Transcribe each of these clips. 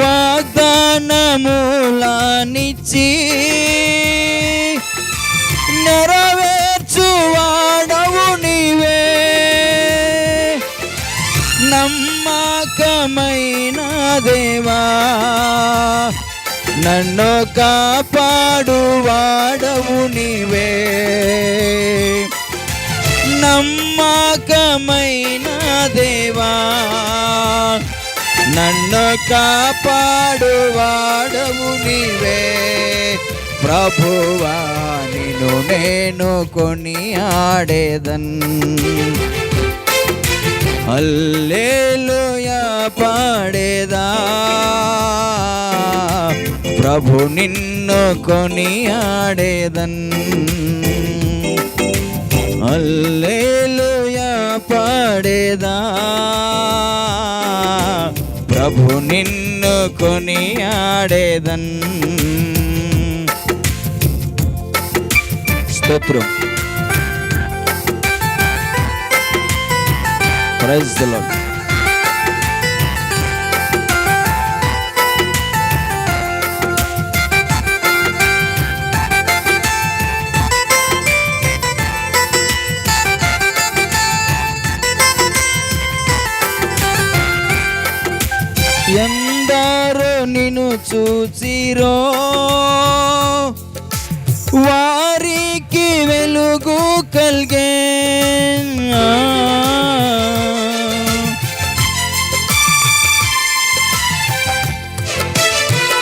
వాగ్దానములానిచ్చి నెరవేర్చువాడవు నీవే. నమ్మకమైన దేవా నన్ను కాపాడువాడవు నీవే. నమ్మకమైన దేవా నన్ను కాపాడువాడవు నీవే. ప్రభువా నిన్ను నేను కొని ఆడేదన్ అల్లేలుయా పాడేదా. ప్రభు నిన్ను కొని ఆడేదన్ అల్లేలుయా పాడేదా. ప్రభు నిన్ను కొని ఆడేదన్ స్తోత్రం. Praise the lord. చూచిరో. వారికి వెలుగు కలిగే.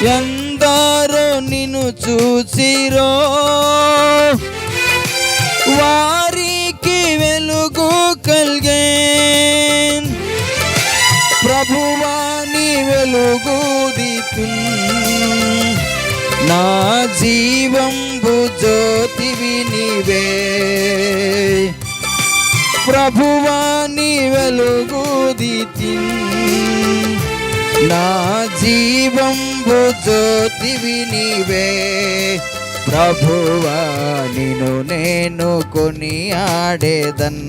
ఎందరో నిన్ను చూచిరో. వా ప్రభువాని వెలుగు నా జీవంబు జ్యోతివి నీవే. ప్రభువాని వెలుగు దీతి నా జీవంబు జ్యోతివి నీవే. ప్రభువా నిన్ను నేను కొని ఆడేదన్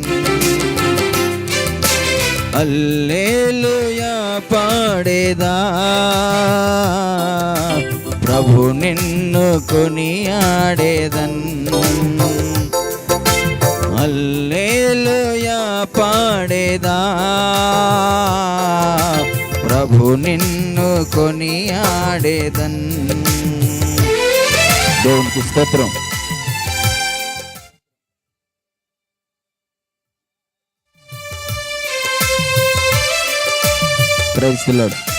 అల్లేలుయా. పాడేదా? ప్రభు నిన్ను కొని ఆడేదన్ అల్లేలుయా పాడేదా? ప్రభు నిన్ను కొని ఆడేదన్ దేవునికి స్తోత్రం. ప్రైజ్